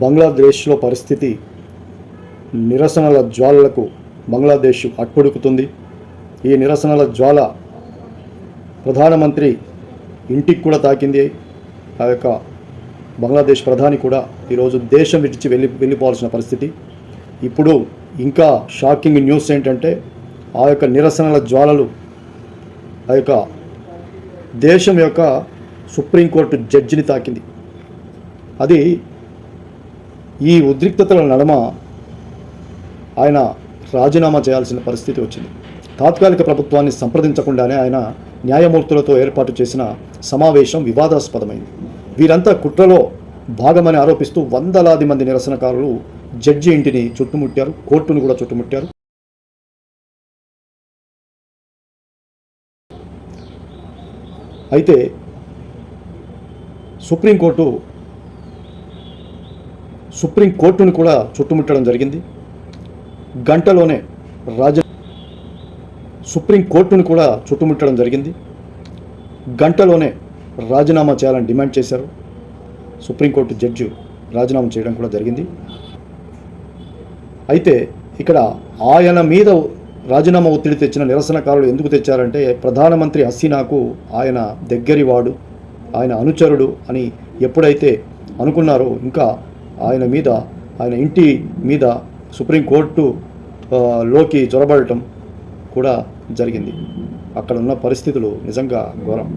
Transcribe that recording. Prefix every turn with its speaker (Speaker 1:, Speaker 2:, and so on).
Speaker 1: బంగ్లాదేశ్లో పరిస్థితి నిరసనల జ్వాలలకు బంగ్లాదేశ్ అట్టుడుకుతుంది. ఈ నిరసనల జ్వాల ప్రధానమంత్రి ఇంటికి కూడా తాకింది. ఆ యొక్క బంగ్లాదేశ్ ప్రధాని కూడా ఈరోజు దేశం విడిచి వెళ్ళి వెళ్ళిపోవాల్సిన పరిస్థితి. ఇప్పుడు ఇంకా షాకింగ్ న్యూస్ ఏంటంటే ఆ యొక్క నిరసనల జ్వాలలు ఆ యొక్క దేశం యొక్క సుప్రీంకోర్టు జడ్జిని తాకింది. అది ఈ ఉద్రిక్తతల నడమ ఆయన రాజీనామా చేయాల్సిన పరిస్థితి వచ్చింది. తాత్కాలిక ప్రభుత్వాన్ని సంప్రదించకుండానే ఆయన న్యాయమూర్తులతో ఏర్పాటు చేసిన సమావేశం వివాదాస్పదమైంది. వీరంతా కుట్రలో భాగమని ఆరోపిస్తూ వందలాది మంది నిరసనకారులు జడ్జి ఇంటిని చుట్టుముట్టారు కోర్టును కూడా చుట్టుముట్టారు. అయితే సుప్రీంకోర్టు సుప్రీంకోర్టును కూడా చుట్టుముట్టడం జరిగింది. గంటలోనే రాజ సుప్రీంకోర్టును కూడా చుట్టుముట్టడం జరిగింది. గంటలోనే రాజీనామా చేయాలని డిమాండ్ చేశారు. సుప్రీంకోర్టు జడ్జి రాజీనామా చేయడం కూడా జరిగింది. అయితే ఇక్కడ ఆయన మీద రాజీనామా ఒత్తిడి తెచ్చిన నిరసనకారులు ఎందుకు తెచ్చారంటే ప్రధానమంత్రి హసీనాకు ఆయన దగ్గరివాడు ఆయన అనుచరుడు అని ఎప్పుడైతే అనుకున్నారో ఇంకా ఆయన మీద ఆయన ఇంటి మీద సుప్రీంకోర్టు లోకి చొరబడటం కూడా జరిగింది. అక్కడ ఉన్న పరిస్థితులు నిజంగా ఘోరం.